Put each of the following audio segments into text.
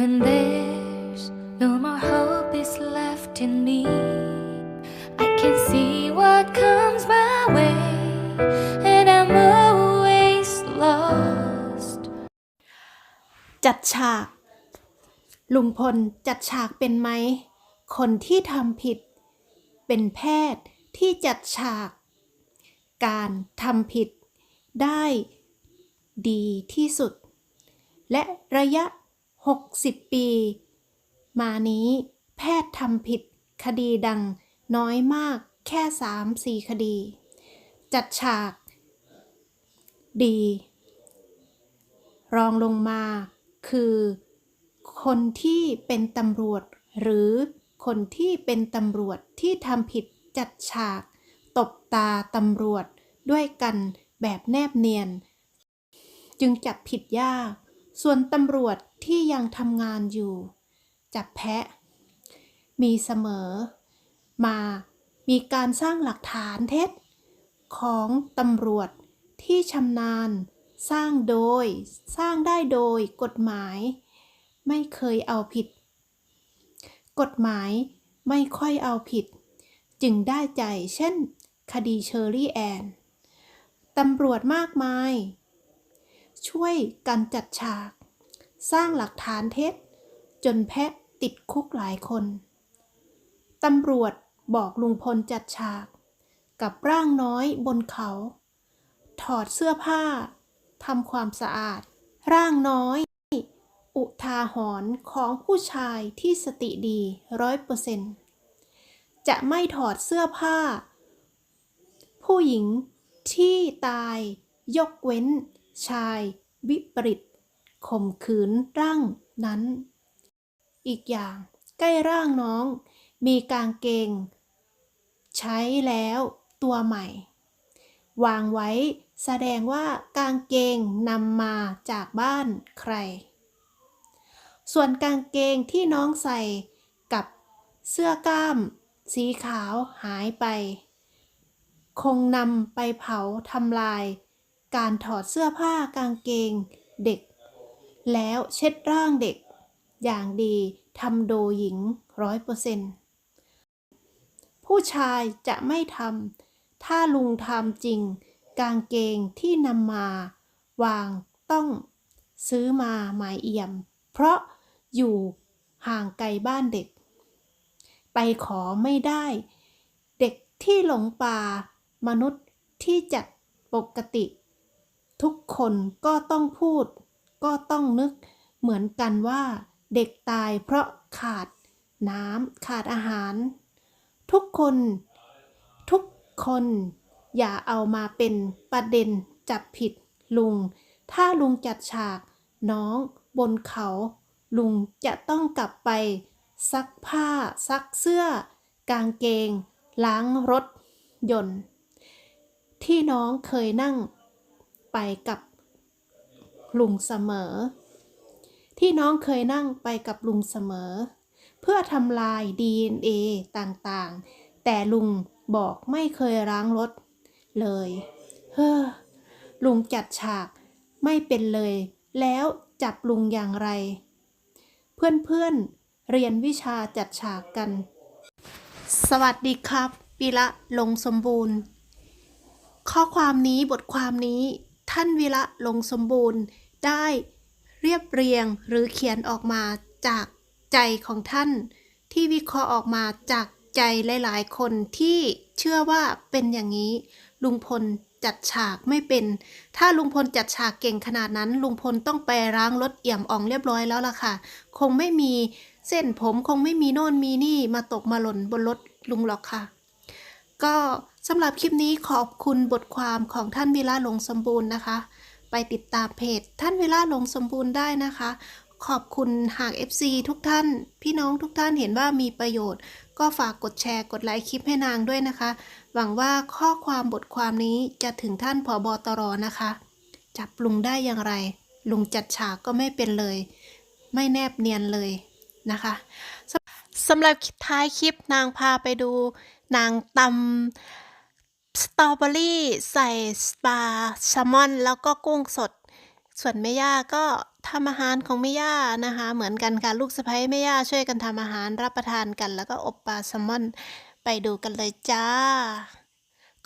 When there's no more hope is left in me, I can see what comes my way, and I'm always lost. จัดฉาก ลุงพลจัดฉากเป็นไหม คนที่ทำผิด เป็นแพทย์ที่จัดฉาก การทำผิดได้ดีที่สุด และระยะ 60 ปี มานี้แพทย์ทำผิดคดีดังน้อยมากแค่3-4คดี จัดฉาก ดี รองลงมาคือ คนที่เป็นตำรวจ หรือคนที่เป็นตำรวจที่ทำผิดจัดฉาก ตบตาตำรวจด้วยกันแบบแนบเนียน จึงจับผิดยาก ส่วนตำรวจ ที่ยังทำงานอยู่ จับแพะ มีเสมอ มามีการสร้างหลักฐานเท็จ ของตำรวจที่ชำนาญ สร้างโดย สร้างได้โดยกฎหมาย ไม่เคยเอาผิด กฎหมายไม่ค่อยเอาผิด จึงได้ใจเช่น คดีเชอรี่แอนตำรวจมากมาย ช่วยกันจัดฉาก สร้างหลักฐานเท็จ จนแพะติดคุกหลายคน ตำรวจบอกลุงพลจัดฉาก กับร่างน้อยบนเขา ถอดเสื้อผ้าทำความสะอาด ร่างน้อย อุทาหรณ์ของผู้ชายที่สติดีร้อยเปอร์เซนต์จะไม่ถอดเสื้อผ้า ผู้หญิงที่ตายยกเว้นชายวิปริต ข่มขืนร่างนั้น อีกอย่างใกล้ร่างน้องมีกางเกง ใช้แล้วตัวใหม่ วางไว้แสดงว่ากางเกงนำมาจากบ้านใคร ส่วนกางเกงที่น้องใส่กับเสื้อกล้าม สีขาวหายไป คงนำไปเผาทำลาย การถอดเสื้อผ้ากางเกงเด็ก แล้วเช็ดร่างเด็ก อย่างดีทำโดหญิงร้อยเปอร์เซ็นต์ผู้ชายจะไม่ทำถ้าลุงทำจริง กางเกงที่นำมา วางต้องซื้อมาหมายเอี่ยม เพราะอยู่ห่างไกลบ้านเด็ก ไปขอไม่ได้ เด็กที่หลงป่ามนุษย์ที่จัดปกติ ทุกคนก็ต้องพูด ก็ต้องนึกเหมือนกันว่าเด็กตายเพราะขาดน้ำขาดอาหาร ทุกคน ทุกคน อย่าเอามาเป็นประเด็นจับผิดลุง ถ้าลุงจัดฉาก น้องบนเขา ลุงจะต้องกลับไปซักผ้า ซักเสื้อ กางเกง ล้างรถยนต์ ที่น้องเคยนั่งไปกับ ลุงเสมอ ที่น้องเคยนั่งไปกับลุงเสมอ เพื่อทำลาย DNA ต่างๆ แต่ลุงบอกไม่เคยล้างรถเลย เฮ้อ ลุงจัดฉากไม่เป็นเลย แล้วจับลุงอย่างไร เพื่อนๆเรียนวิชาจัดฉากกัน สวัสดีครับ ปิละลงสมบูรณ์ ข้อความนี้บทความนี้ ท่านวิระลงสมบูรณ์ได้เรียบเรียงหรือเขียนออกมาจากใจของท่าน ที่วิเคราะห์ออกมาจากใจหลาย ๆ คนที่เชื่อว่าเป็นอย่างนี้ ลุงพลจัดฉากไม่เป็น ถ้าลุงพลจัดฉากเก่งขนาดนั้น ลุงพลต้องไปล้างรถเอี่ยมอ่องเรียบร้อยแล้วล่ะค่ะ คงไม่มีเส้นผมคงไม่มีโน่นมีนี่มาตกมาหล่นบนรถลุงหรอกค่ะ ก็ สำหรับคลิปนี้ขอบคุณบทความของท่านวิระหลงสมบูรณ์นะคะ ไปติดตามเพจท่านวิระหลงสมบูรณ์ได้นะคะ ขอบคุณหาก FC ทุกท่าน พี่น้องทุกท่านเห็นว่ามีประโยชน์ ก็ฝากกดแชร์กดไลค์คลิปให้นางด้วยนะคะ หวังว่าข้อความบทความนี้จะถึงท่านผอบอตรนะคะ จับลุงได้อย่างไร ลุงจัดฉากก็ไม่เป็นเลย ไม่แนบเนียนเลยนะคะสำหรับท้ายคลิปนางพาไปดูนางตำ สตรอเบอรี่ใส่สปาแซลมอน แล้วก็กุ้งสด ส่วนแม่ย่าก็ทำอาหารของแม่ย่านะคะ เหมือนกันค่ะลูกสะใภ้แม่ย่าช่วยกันทำอาหารรับประทานกัน แล้วก็อบปลาแซลมอนไปดูกันเลยจ้า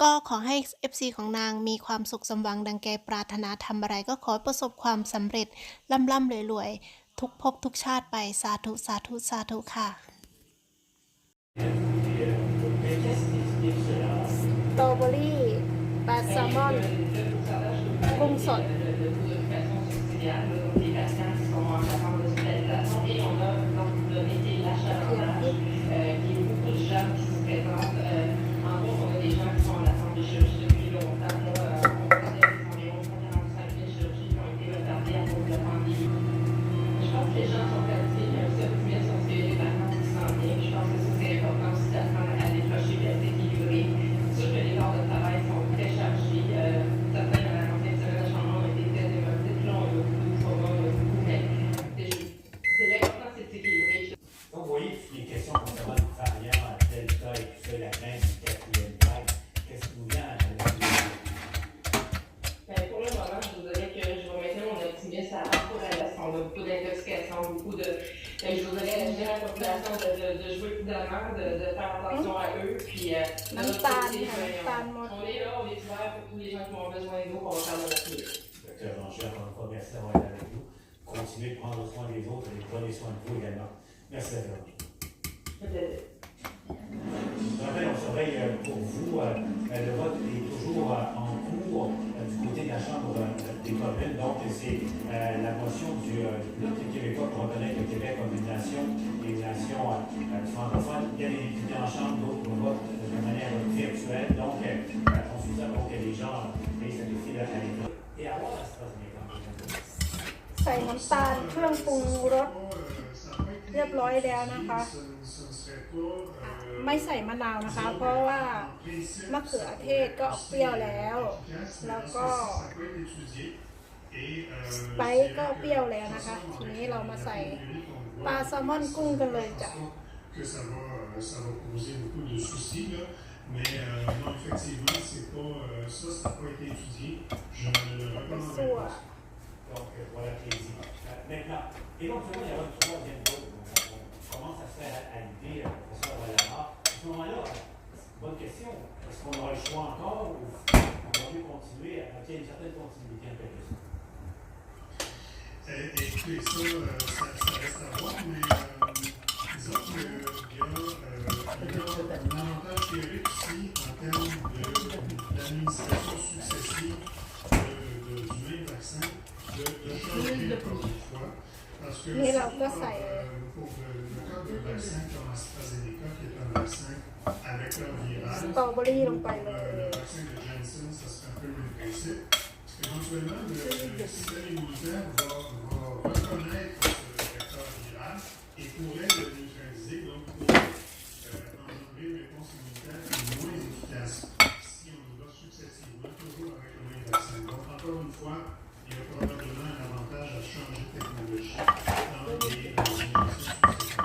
ก็ขอให้ FC ของนางมีความสุขสมหวังดังแกปรารถนาทำอะไรก็ขอประสบความสำเร็จร่ำร่ำรวยๆทุกภพทุกชาติไปสาธุสาธุสาธุค่ะ ตรอเบอรี่ปลาแซลมอนกุ้งสด population de, de, de jouer plus d'avant, de, de, faire attention à eux. Puis, euh, de notre côté, ben, on, on, est là, on est ouvert pour tous les gens qui ont besoin de nous, on va faire notre mieux. Docteur Angèle, encore merci d'avoir été avec nous. Continuez de prendre soin des autres et prenez soin de vous également. Merci à vous. Enfin, on surveille euh, pour vous, euh, le vote est toujours euh, en cours du côté de la Chambre euh, des communes. Donc, c'est euh, la motion du euh, Bloc québécois pour reconnaître le Québec comme une nation et une nation euh, euh, francophone. Il y a des députés en Chambre, d'autres votent de manière virtuelle. Donc, euh, euh, on suit ça pour que les gens aient ce défi à l'école. Et avoir AstraZeneca. ใส่น้ำตาลเครื่องปรุงรส เรียบร้อยแล้วนะคะ ไม่ใส่มะนาวนะคะ เพราะว่ามะเขือเทศก็ออกเปรี้ยวแล้ว แล้วก็สไปซ์ก็เปรี้ยวแล้วนะคะ ทีนี้เรามาใส่ปลาแซลมอนกุ้งกันเลยจ้ะ que ça va, euh, ça va poser beaucoup de soucis. Là. Mais euh, non, effectivement, c'est pas, euh, ça, ça n'a pas été étudié. Je ne le ไป recommande ซั่ว pas. Donc, euh, voilà, plaisir. Euh, maintenant, éventuellement, il y aura une troisième dose. Commence à se faire à, à l'idée, professeur. À ce moment-là, bonne question. Est-ce qu'on aura le choix encore ou on va mieux continuer à ait une certaine continuité un peu plus? Écoutez, euh, ça, ça reste à voir, นี่เราก็ใส่สตรอเบอรี่ลงไปเลย le vaccin de Janssen, ça serait un peu le même principe. Éventuellement, le, le système immunitaire va, va reconnaître ce vecteur viral et pourrait le neutraliser, donc pourrait euh, engendrer une réponse immunitaire moins efficace si on y va successivement, toujours avec le même vaccin. Donc, encore une fois, il y a probablement un avantage à changer de technologie dans les euh, générations successives.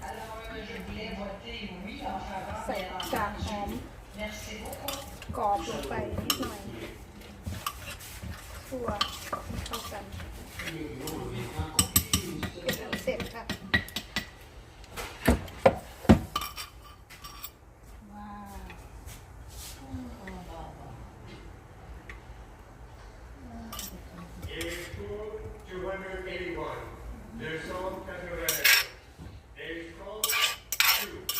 Alors, euh, je voulais voter oui en faveur ใส่กากหอมกรอบลงไปนิดหน่อยทั่วเข้ากันเป็นอันเสร็จค่ะ ว้าว Age code 281. There's all category. Age code 2.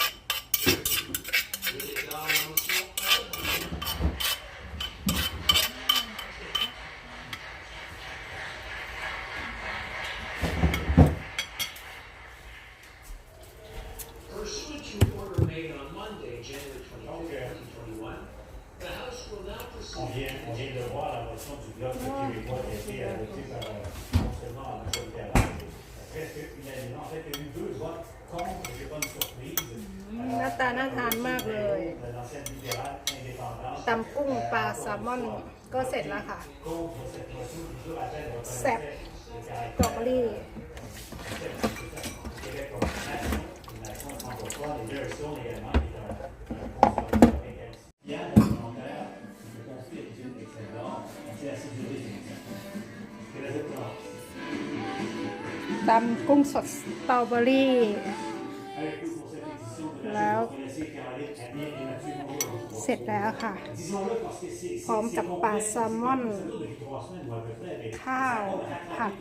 Pursuant to order made on Monday, January 25, 2021, the House will now On proceed. vient, on vient de voir la motion du bloc québécois qui a été adoptée par, euh, non seulement la majorité à mais presque unanimement. En fait, il y a eu deux votes contre, c'est pas une surprise. หน้าตาน่าทานมากเลย L'ancienne libérale indépendante ตำกุ้งปลาแซลมอนก็เสร็จแล้วค่ะแซบกรอบรี่ตำกุ้งสดสตรอเบอรี่ แล้ว เสร็จแล้วค่ะ พร้อมกับปลาแซลมอน ข้าวผัก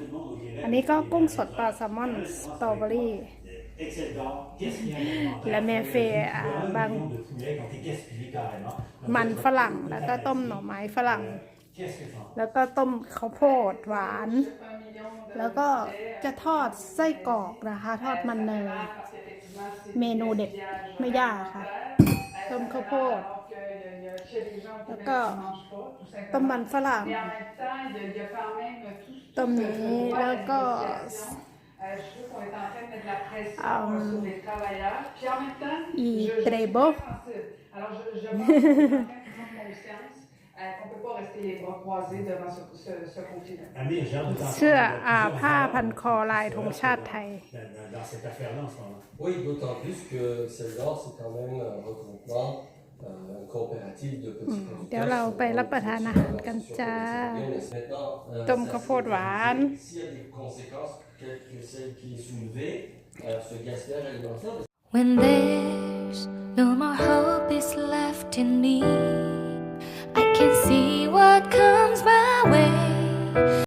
อันนี้ก็กุ้งสดปลาแซลมอนสตรอเบอรี่และเมเฟบางมันฝรั่งแล้วก็ต้มหน่อไม้ฝรั่ง แล้วก็ต้มข้าวโพดหวาน แล้วก็จะทอดไส้กรอกนะคะ ทอดมันเนย เมนูเด็ดไม่ยากค่ะ ต้มข้าวโพด แล้วก็ต้มมันฝรั่ง ต้มนี้แล้วก็ Euh, je trouve qu'on est en train de mettre de la pression Um, euh, sur les travailleurs. Puis en même temps, y je, je suis trebo. très sensible. Alors, je, je pense qu'on est en train de prendre conscience euh, qu'on ne peut pas rester les bras croisés devant ce, ce, ce conflit-là. Amir, j'ai hâte de t'entendre เสื้อ dans อา plusieurs ผ้า heures, พันคอลาย euh, ธงชาติไทย dans, dans- dans cette affaire-là en ce moment. Oui, d'autant plus que celle-là, c'est quand même un regroupement, euh, un coopératif de petits producteurs. เดี๋ยวเราไปรับประทานอาหารกันจ้า Maintenant, euh, ต้ม ça ข้าวโพด fait- หวาน S'il y a des conséquences, telles que celle qui est soulevée, euh, ce gaspillage alimentaire, When there's no more hope is left in me, I can see what comes my way.